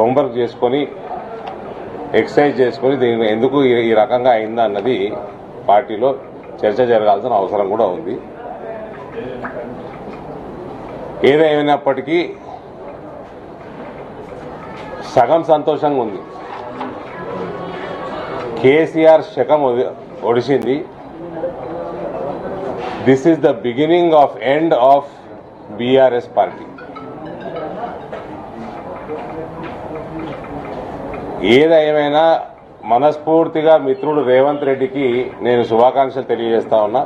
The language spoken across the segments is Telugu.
హోంవర్క్ చేసుకొని ఎక్సర్సైజ్ చేసుకొని దీని ఎందుకు ఈ- రకంగా అయిందా అన్నది పార్టీలో చర్చ జరగాల్సిన అవసరం కూడా ఉంది. ఏదేమైనప్పటికీ సగం సంతోషంగా ఉంది. కేసీఆర్ శకం ఒడిసింది. This is the beginning of end of BRS party ఏదేమైనా మనస్ఫూర్తిగా మిత్రుడు రేవంత్ రెడ్డికి నేను శుభాకాంక్షలు తెలియజేస్తా ఉన్నా.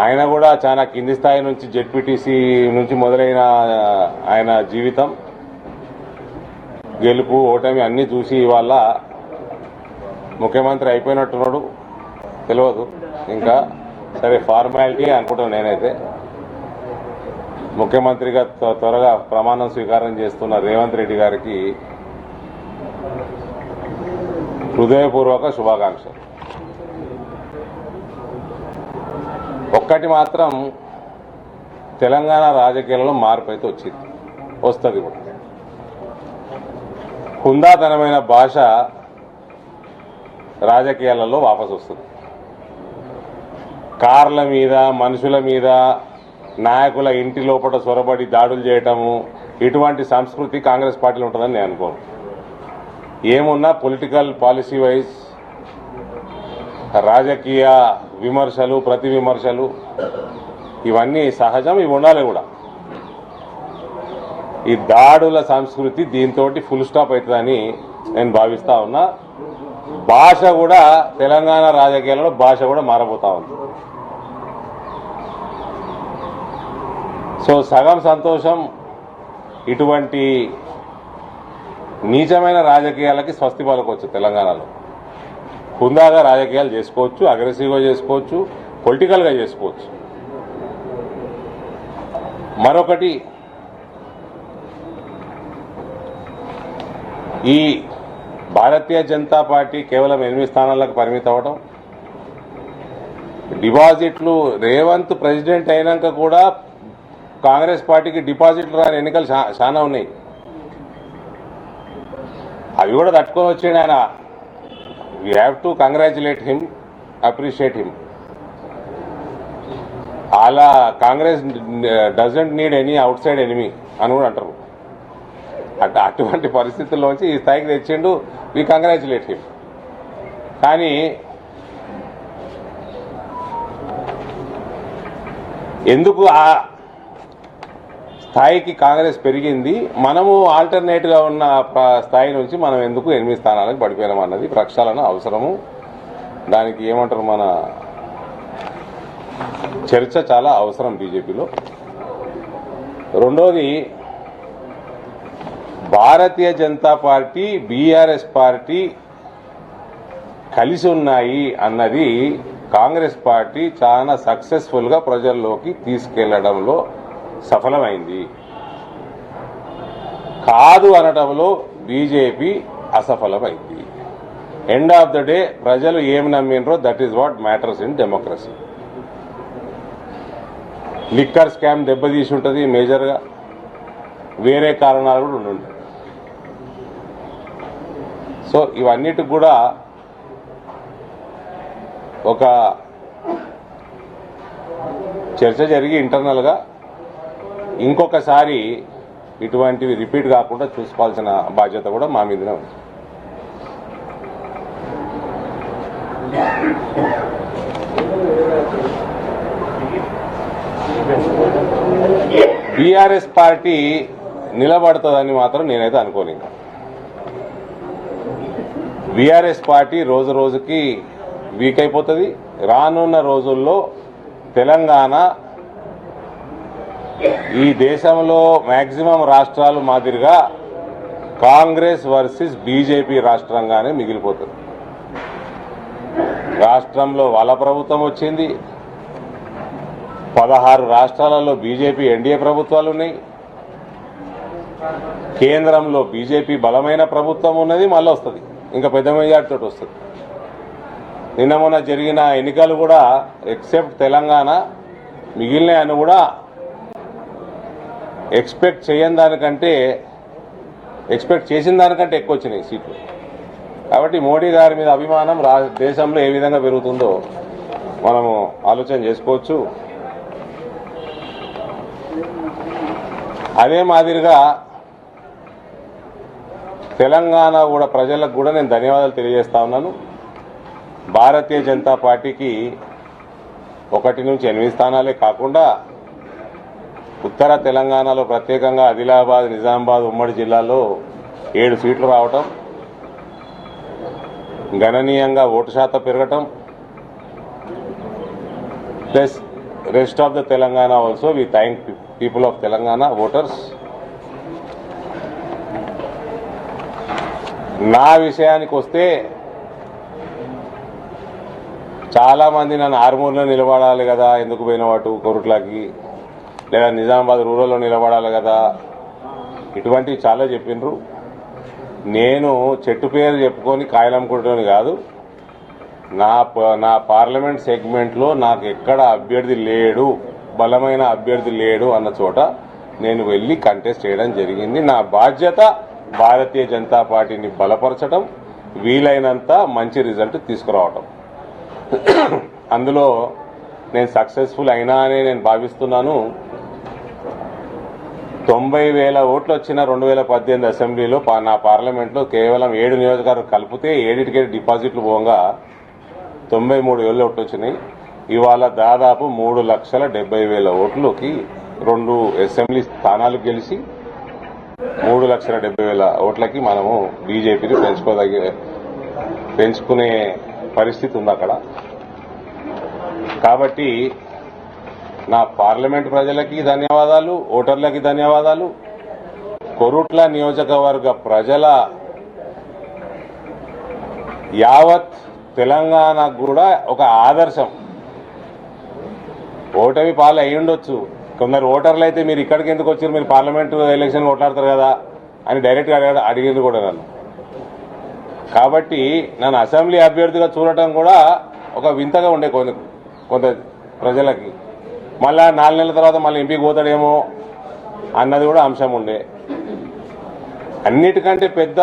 ఆయన కూడా చాలా కింది స్థాయి నుంచి జెడ్పీటీసీ నుంచి మొదలైన ఆయన జీవితం గెలుపు ఓటమి అన్నీ చూసి ఇవాళ ముఖ్యమంత్రి అయిపోయినట్టున్నాడు. తెలియదు ఇంకా సరే ఫార్మాలిటీ అనుకుంటాను నేనైతే. ముఖ్యమంత్రిగా త్వరగా ప్రమాణం స్వీకారం చేస్తున్న రేవంత్ రెడ్డి గారికి హృదయపూర్వక శుభాకాంక్షలు. ఒక్కటి మాత్రం తెలంగాణ రాజకీయాలలో మార్పు అయితే వచ్చింది. వస్తుంది కూడా. హుందాతనమైన భాష రాజకీయాలలో వాపసు వస్తుంది కార్ల మీద మనుషుల మీద నాయకుల ఇంటి లోపల చొరబడి దాడులు చేయటము ఇటువంటి సంస్కృతి కాంగ్రెస్ పార్టీలో ఉంటుందని నేను అనుకోను. ఏమున్నా పొలిటికల్ పాలసీ వైజ్ రాజకీయ విమర్శలు ప్రతి విమర్శలు ఇవన్నీ సహజం ఇవి ఉండాలి కూడా. ఈ దాడుల సంస్కృతి దీంతో ఫుల్ స్టాప్ అవుతుందని నేను భావిస్తా ఉన్నా. భాష కూడా తెలంగాణ రాజకీయాలలో భాష కూడా మారబోతా ఉంది. సో సగం సంతోషం ఇటువంటి నీచమైన రాజకీయాలకి స్వస్తి పలకొచ్చు తెలంగాణలో. హుందాగా రాజకీయాలు చేసుకోవచ్చు అగ్రెసివ్గా చేసుకోవచ్చు పొలిటికల్గా చేసుకోవచ్చు. మరొకటి ఈ భారతీయ జనతా పార్టీ కేవలం ఎనిమిది స్థానాలకు పరిమితం అవ్వడం డిపాజిట్లు రేవంత్ ప్రెసిడెంట్ అయినాక కూడా కాంగ్రెస్ పార్టీకి డిపాజిట్లు రాని ఎన్నికలు చాలా ఉన్నాయి. అవి కూడా తట్టుకొని వచ్చాడు ఆయన. We have to congratulate him appreciate him అలా Congress doesn't need any outside enemy అని కూడా అంటారు. అట్ అటువంటి పరిస్థితుల్లోంచి ఈ స్థాయికి తెచ్చిండు వి కంగ్రాచులేట్ హిమ్ కానీ ఎందుకు ఆ స్థాయికి కాంగ్రెస్ పెరిగింది. మనము ఆల్టర్నేట్గా ఉన్న స్థాయి నుంచి మనం ఎందుకు ఎనిమిది స్థానాలకు పడిపోయినాం అన్నది ప్రక్షాళన అవసరము. దానికి ఏమంటారు మన చర్చ చాలా అవసరం బీజేపీలో. రెండోది Bharatiya Janata party BRS party కలిసి ఉన్నాయి అన్నది కాంగ్రెస్ పార్టీ చాలా సక్సెస్ఫుల్గా ప్రజల్లోకి తీసుకెళ్ళడంలో సఫలమైంది. కాదు అనటంలో బీజేపీ అసఫలమైంది. ఎండ్ ఆఫ్ ద డే ప్రజలు ఏమి నమ్మినరో that is what matters in democracy liquor scam దెబ్బతీసి ఉంటుంది మేజర్గా వేరే కారణాలు కూడా ఉండుంటాయి. సో ఇవన్నిటికి కూడా ఒక చర్చ జరిగి ఇంటర్నల్గా ఇంకొకసారి ఇటువంటివి రిపీట్ కాకుండా చూసుకోవాల్సిన బాధ్యత కూడా మా మీదనే ఉంది. బీఆర్ఎస్ పార్టీ నిలబడుతుందని మాత్రం నేనైతే అనుకోలేను బీఆర్ఎస్ పార్టీ రోజు రోజుకి వీక్ అయిపోతుంది. రానున్న రోజుల్లో తెలంగాణ ఈ దేశంలో మ్యాక్సిమం రాష్ట్రాలు మాదిరిగా కాంగ్రెస్ వర్సెస్ బీజేపీ రాష్ట్రంగానే మిగిలిపోతుంది. రాష్ట్రంలో వాళ్ళ ప్రభుత్వం వచ్చింది. పదహారు రాష్ట్రాలలో బీజేపీ ఎన్డీఏ ప్రభుత్వాలు ఉన్నాయి. కేంద్రంలో బీజేపీ బలమైన ప్రభుత్వం ఉన్నది మళ్ళీ వస్తుంది. ఇంకా పెద్ద మెజార్టీతో వస్తుంది. నిన్న మొన్న జరిగిన ఎన్నికలు కూడా ఎక్సెప్ట్ తెలంగాణ మిగిలిన కూడా ఎక్స్పెక్ట్ చేయని దానికంటే ఎక్స్పెక్ట్ చేసిన దానికంటే ఎక్కువ వచ్చినాయి సీట్లు. కాబట్టి మోడీ గారి మీద అభిమానం రా దేశంలో ఏ విధంగా పెరుగుతుందో మనము ఆలోచన చేసుకోవచ్చు. అదే మాదిరిగా తెలంగాణ కూడా ప్రజలకు కూడా నేను ధన్యవాదాలు తెలియజేస్తా ఉన్నాను. భారతీయ జనతా పార్టీకి ఒకటి నుంచి ఎనిమిది స్థానాలే కాకుండా ఉత్తర తెలంగాణలో ప్రత్యేకంగా ఆదిలాబాద్ నిజామాబాద్ ఉమ్మడి జిల్లాలో ఏడు సీట్లు రావటం గణనీయంగా ఓటు శాతం పెరగటం plus rest of the Telangana also we thank people of Telangana voters నా విషయానికి వస్తే చాలామంది నన్ను ఆర్మూర్లో నిలబడాలి కదా ఎందుకు పోయిన వాటు కొరుట్లకి. లేదా నిజామాబాద్ రూరల్లో నిలబడాలి కదా. ఇటువంటివి చాలా చెప్పిండ్రు నేను చెట్టు పేరు చెప్పుకొని కాయలమ్ముకుంటున్నాను కాదు. నా ప- నా పార్లమెంట్ సెగ్మెంట్లో నాకు ఎక్కడ అభ్యర్థి లేడు బలమైన అభ్యర్థి లేడు అన్న చోట నేను వెళ్ళి కంటెస్ట్ చేయడం జరిగింది. నా బాధ్యత భారతీయ జనతా పార్టీని బలపరచడం వీలైనంత మంచి రిజల్ట్ తీసుకురావటం. అందులో నేను సక్సెస్ఫుల్ అయినా అని నేను భావిస్తున్నాను. తొంభై వేల ఓట్లు వచ్చిన రెండు వేల పద్దెనిమిది అసెంబ్లీలో నా పార్లమెంట్లో కేవలం ఏడు నియోజకవర్గం కలిపితే ఏడింటికి డిపాజిట్లు పోగా తొంభై మూడు వేల ఓట్లు వచ్చినాయి ఇవాళ దాదాపు మూడు లక్షల డెబ్బై వేల ఓట్లకి రెండు అసెంబ్లీ స్థానాలు గెలిచి మూడు లక్షల డెబ్బై వేల ఓట్లకి మనము బీజేపీని పెంచుకోదగి పెంచుకునే పరిస్థితి ఉంది అక్కడ కాబట్టి నా పార్లమెంట్ ప్రజలకి ధన్యవాదాలు ఓటర్లకి ధన్యవాదాలు. కొరుట్ల నియోజకవర్గ ప్రజల యావత్ తెలంగాణకు కూడా ఒక ఆదర్శం. ఓటమి పాలు అయి ఉండొచ్చు కొందరు ఓటర్లు అయితే మీరు ఇక్కడికి ఎందుకు వచ్చారు? మీరు పార్లమెంట్ ఎలక్షన్ కొట్లాడతారు కదా అని డైరెక్ట్గా అడిగాడు అడిగింది కూడా నన్ను. కాబట్టి నన్ను అసెంబ్లీ అభ్యర్థిగా చూడటం కూడా ఒక వింతగా ఉండే కొంత ప్రజలకి. మళ్ళా నాలుగు నెలల తర్వాత మళ్ళీ ఎంపీకి పోతాడేమో అన్నది కూడా అంశం ఉండే. అన్నిటికంటే పెద్ద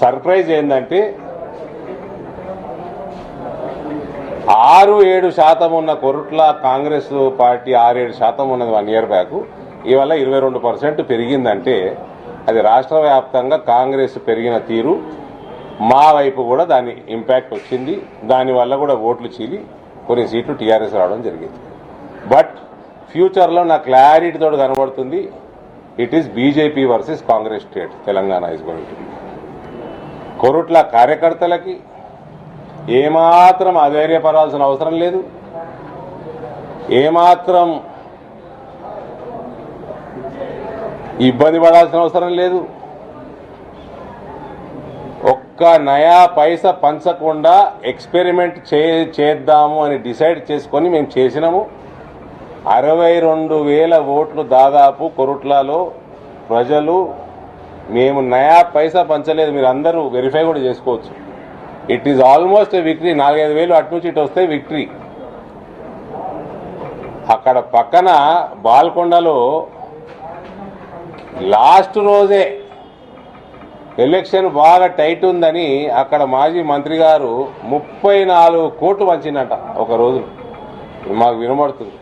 సర్ప్రైజ్ ఏంటంటే ఆరు ఏడు శాతం ఉన్న కొరుట్ల కాంగ్రెస్ పార్టీ ఆరు ఏడు శాతం ఉన్నది వన్ ఇయర్ బ్యాక్. ఇవాళ ఇరవై రెండు పర్సెంట్ పెరిగిందంటే అది రాష్ట్ర వ్యాప్తంగా కాంగ్రెస్ పెరిగిన తీరు మా వైపు కూడా దాని ఇంపాక్ట్ వచ్చింది. దానివల్ల కూడా ఓట్లు చీలి కొన్ని సీట్లు టీఆర్ఎస్ రావడం జరిగింది. బట్ ఫ్యూచర్లో నా క్లారిటీతో కనబడుతుంది it is BJP versus Congress state Telangana is going to Korutla కార్యకర్తలకి ఏమాత్రం అధైర్యపడాల్సిన అవసరం లేదు. ఏమాత్రం ఇబ్బంది పడాల్సిన అవసరం లేదు. ఒక్క నయా పైస పంచకుండా ఎక్స్పెరిమెంట్ చే చేద్దాము అని డిసైడ్ చేసుకొని మేము చేసినాము. అరవై రెండు వేల ఓట్లు దాదాపు కొరుట్లలో ప్రజలు మేము నయా పైసా పంచలేదు. మీరు అందరూ వెరిఫై కూడా చేసుకోవచ్చు. ఇట్ ఈజ్ ఆల్మోస్ట్ విక్టరీ నాలుగైదు వేలు అటు నుంచి ఇటు వస్తే విక్టరీ అక్కడ పక్కన బాల్కొండలో లాస్ట్ రోజే ఎలక్షన్ బాగా టైట్ ఉందని అక్కడ మాజీ మంత్రి గారు ముప్పై నాలుగు కోట్లు పంచిందంట ఒక రోజు. మాకు వినబడుతుంది.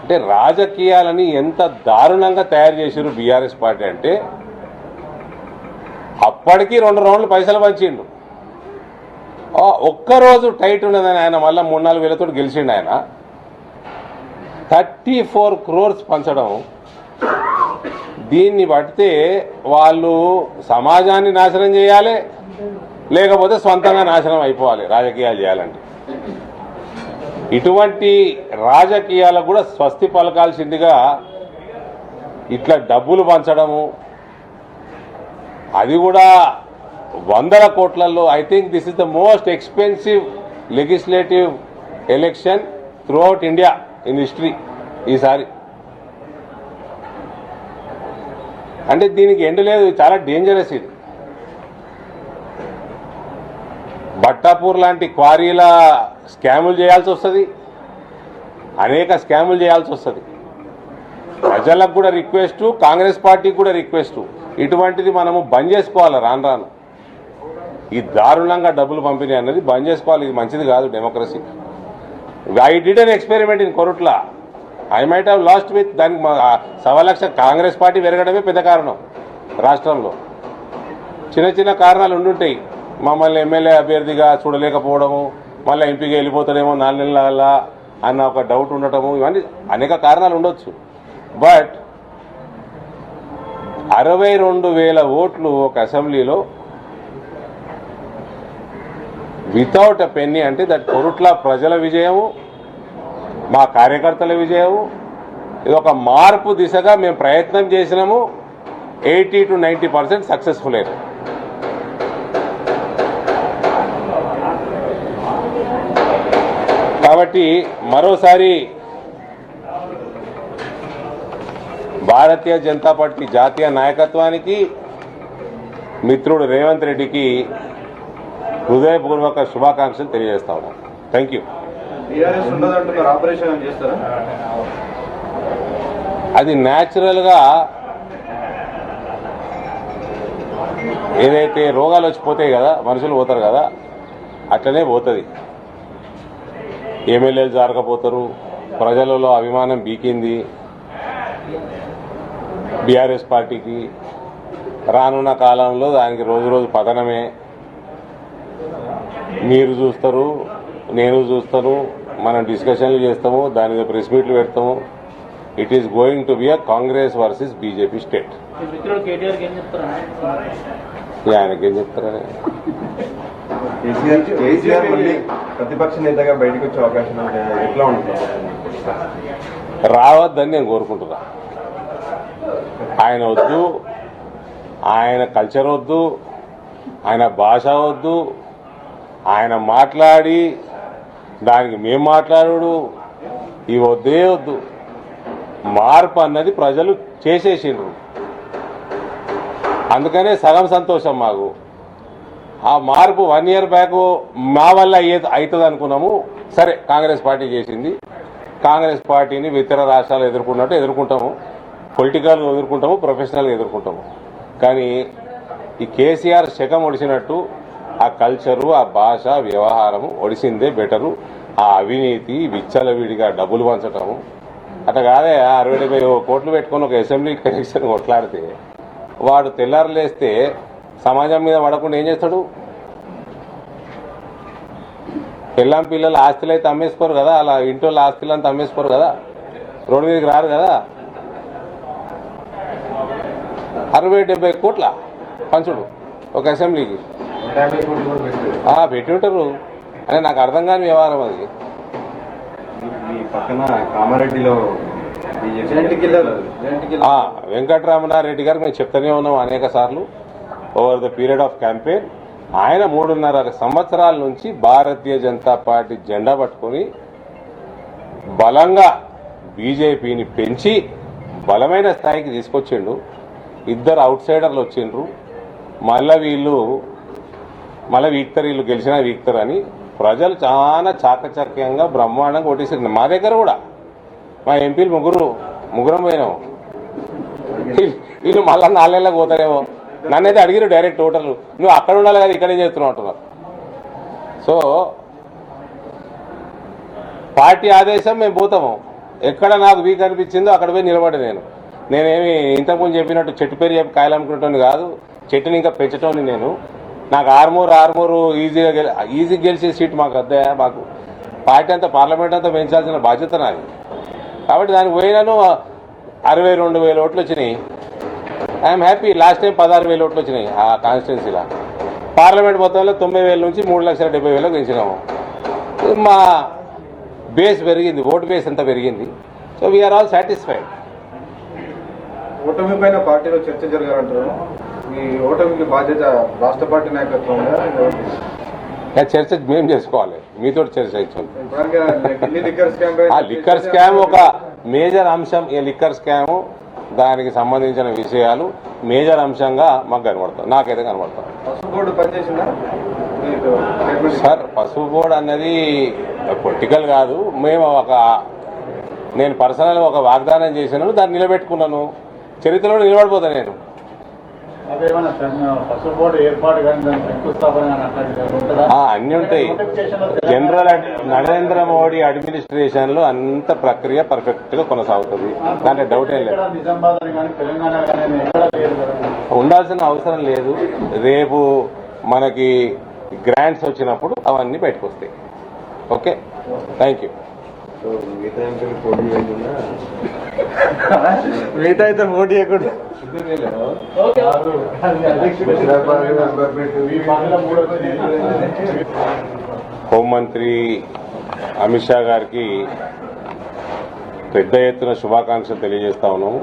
అంటే రాజకీయాలని ఎంత దారుణంగా తయారు చేశారు బీఆర్ఎస్ పార్టీ అంటే అప్పటికి రెండు రౌండ్లు పైసలు పంచిండు. ఒక్కరోజు టైట్ ఉన్నదని ఆయన మళ్ళీ మూడు నాలుగు వేలతో గెలిచిండు ఆయన. థర్టీ ఫోర్ క్రోర్స్ పంచడం దీన్ని బట్టితే వాళ్ళు సమాజాన్ని నాశనం చేయాలి లేకపోతే సొంతంగా నాశనం అయిపోవాలి రాజకీయాలు చేయాలంటే. ఇటువంటి రాజకీయాలకు కూడా స్వస్తి పలకాల్సిందిగా ఇట్లా డబ్బులు పంచడము అది కూడా వందల కోట్లలో I think this is the most expensive legislative election throughout India in history ఈసారి. అంటే దీనికి ఎండు లేదు చాలా డేంజరస్ ఇది. బట్టాపూర్ లాంటి క్వారీల స్కాములు చేయాల్సి వస్తుంది. అనేక స్కాములు చేయాల్సి వస్తుంది. ప్రజలకు కూడా రిక్వెస్ట్ కాంగ్రెస్ పార్టీకి కూడా రిక్వెస్ట్ ఇటువంటిది మనము బంద్ చేసుకోవాలి రాను రాను. ఈ దారుణంగా డబ్బులు పంపిణీ అన్నది బంద్ చేసుకోవాలి ఇది మంచిది కాదు democracy I did an experiment in Korutla I might have lost with దానికి సవా లక్ష కాంగ్రెస్ పార్టీ పెరగడమే పెద్ద కారణం రాష్ట్రంలో. చిన్న చిన్న కారణాలు ఉండుంటాయి. మమ్మల్ని ఎమ్మెల్యే అభ్యర్థిగా చూడలేకపోవడము మళ్ళీ ఎంపీగా వెళ్ళిపోతాడేమో నాలుగు నెలల అన్న ఒక డౌట్ ఉండటము ఇవన్నీ అనేక కారణాలు ఉండొచ్చు. బట్ అరవై రెండు వేల ఓట్లు ఒక అసెంబ్లీలో వితౌట్ ఎ పెన్నీ అంటే దట్ కొరుట్ల ప్రజల విజయము మా కార్యకర్తల విజయం ఇది ఒక మార్పు దిశగా మేము ప్రయత్నం చేసినాము. Eighty to ninety percent successful అయినాం కాబట్టి మరోసారి భారతీయ జనతా పార్టీ జాతీయ నాయకత్వానికి మిత్రుడు రేవంత్ రెడ్డికి హృదయపూర్వక శుభాకాంక్షలు తెలియజేస్తా ఉన్నాను. థ్యాంక్ యూ టీఆర్ఎస్ ఉండదంటున్నారు. ఆపరేషన్ చేస్తారా? అది న్యాచురల్గా ఏదైతే రోగాలు వచ్చిపోతాయి కదా మనుషులు పోతారు కదా అట్లనే పోతుంది. ఎమ్మెల్యేలు జారకపోతారు ప్రజలలో అభిమానం బీకింది. బీఆర్ఎస్ పార్టీకి రానున్న కాలంలో దానికి రోజు రోజు పతనమే. మీరు చూస్తారు నేను చూస్తాను మనం డిస్కషన్లు చేస్తాము దాని మీద ప్రెస్ మీట్లు పెడతాము. It is going to be a Congress versus BJP state ఆయనకేం ప్రతిపక్ష నేతగా బయటకు వచ్చే అవకాశం ఎట్లా ఉంటుంది? రావద్దని నేను కోరుకుంటున్నా. ఆయన వద్దు ఆయన కల్చర్ వద్దు ఆయన భాష వద్దు ఆయన మాట్లాడి దానికి మేము మాట్లాడు ఇవి వద్దే వద్దు మార్పు అన్నది ప్రజలు చేసేసిండ్రు. అందుకనే సగం సంతోషం మాకు. ఆ మార్పు వన్ ఇయర్ బ్యాక్ మా వల్ల అయ్యే అవుతుంది అనుకున్నాము సరే కాంగ్రెస్ పార్టీ చేసింది. కాంగ్రెస్ పార్టీని ఇతర రాష్ట్రాలు ఎదుర్కొన్నట్టు ఎదుర్కొంటాము. పొలిటికల్గా ఎదుర్కొంటాము ప్రొఫెషనల్గా ఎదుర్కొంటాము. కానీ ఈ కేసీఆర్ శకం ఒడిసినట్టు ఆ కల్చరు ఆ భాష వ్యవహారము ఒడిసిందే బెటరు. ఆ అవినీతి విచ్చలవిడిగా డబ్బులు పంచటము. అట్లా కాదే అరవై డెబ్బై కోట్లు పెట్టుకొని ఒక అసెంబ్లీ కనెక్షన్ కొట్లాడితే వాడు తెల్లారులేస్తే సమాజం మీద పడకుండా ఏం చేస్తాడు? పిల్లం పిల్లలు ఆస్తులు అయితే అమ్మేసుకోరు కదా అలా ఇంట్లో ఆస్తులు అంతా అమ్మేసుకోరు కదా రోడ్డు మీదకి రారు కదా. అరవై డెబ్బై కోట్ల పంచుడు ఒక అసెంబ్లీకి. నూట యాభై కోట్లు కూడా పెట్టారు ఆ, పెట్టి ఉంటారు. అని నాకు అర్థం కాని వ్యవహారం అది. మీ పక్కన కామారెడ్డిలో వెంకటరమణారెడ్డి గారు మేము చెప్తూనే ఉన్నాం అనేక సార్లు. Over the period of campaign ఆయన మూడున్నర సంవత్సరాల నుంచి భారతీయ జనతా పార్టీ జెండా పట్టుకొని బలంగా బీజేపీని పెంచి బలమైన స్థాయికి తీసుకొచ్చిండు. ఇద్దరు అవుట్ సైడర్లు వచ్చిండ్రు. మళ్ళీ వీళ్ళు మళ్ళీ వీక్తర్ వీళ్ళు గెలిచినా వీక్తర్ అని ప్రజలు చాలా చాకచక్యంగా బ్రహ్మాండంగా కొట్టేసింది మా దగ్గర కూడా. మా ఎంపీలు ముగ్గురు ముగ్గురం పోయినాము వీళ్ళు- మళ్ళీ మళ్ళా నాలుగేళ్ళకి పోతారేమో. నన్నైతే అడిగిరు డైరెక్ట్ ఓటర్లు. నువ్వు అక్కడ ఉండాలి కదా ఇక్కడే చేస్తున్నావు అంటున్నారు. సో పార్టీ ఆదేశం మేము పోతాము. ఎక్కడ నాకు వీక్ అనిపించిందో అక్కడ పోయి నిలబడి నేను. నేనేమి ఇంతకుముందు చెప్పినట్టు చెట్టు పేరు చెప్పి కాయలు అమ్ముకునేటోని కాదు. చెట్టుని ఇంకా పెంచటోని నేను. నాకు ఆర్మూర్ ఆరుమూరు ఈజీగా గెలి ఈజీ గెలిచే సీట్ మాకు అద్దా మాకు పార్టీ అంతా పార్లమెంట్ అంతా పెంచాల్సిన బాధ్యత నాది. కాబట్టి దానికి పోయినాను అరవై రెండు వేల ఓట్లు వచ్చినాయి. ఐఎమ్ హ్యాపీ లాస్ట్ టైం పదహారు వేల ఓట్లు వచ్చినాయి ఆ కాన్స్టిట్యున్సీలో. పార్లమెంట్ మొత్తంలో తొంభై వేల నుంచి మూడు లక్షల డెబ్బై వేలకు పెంచినాము. మా బేస్ పెరిగింది ఓటు బేస్ అంతా పెరిగింది? సో వీఆర్ ఆల్ సాటిస్ఫైడ్ ఓటమి పైన పార్టీలో చర్చ జరగాలంటారు. మీ ఓటమికి బాధ్యత రాష్ట్ర పార్టీ నాయకత్వం చర్చ మేము చేసుకోవాలి. మీతో చర్చ ఇచ్చాం ఢిల్లీ లిక్కర్ స్కామ్ ఆ లిక్కర్ స్కామ్ ఒక మేజర్ అంశం. ఈ లిక్కర్ స్కామ్ దానికి సంబంధించిన విషయాలు మేజర్ అంశంగా మాకు కనబడతాం నాకైతే కనబడతాం సార్ పసుపు బోర్డు అన్నది పొలిటికల్ కాదు. మేము ఒక నేను పర్సనల్ ఒక వాగ్దానం చేసినాను దాన్ని నిలబెట్టుకున్నాను. చరిత్రలో నిలబడిపోతా నేను. అన్నీ ఉంటాయి. జనరల్ నరేంద్ర మోడీ అడ్మినిస్ట్రేషన్లో అంత ప్రక్రియ పర్ఫెక్ట్గా కొనసాగుతుంది దాంట్లో డౌట్ ఏం లేదు. ఉండాల్సిన అవసరం లేదు. రేపు మనకి గ్రాంట్స్ వచ్చినప్పుడు అవన్నీ బయటకు వస్తాయి. ఓకే? థ్యాంక్ యూ సో మిగతా ఎంపీలు పోటీ చేయకుండా మిగతా అయితే పోటీ హోంమంత్రి అమిత్ షా గారికి పెద్ద ఎత్తున శుభాకాంక్షలు తెలియజేస్తా ఉన్నాము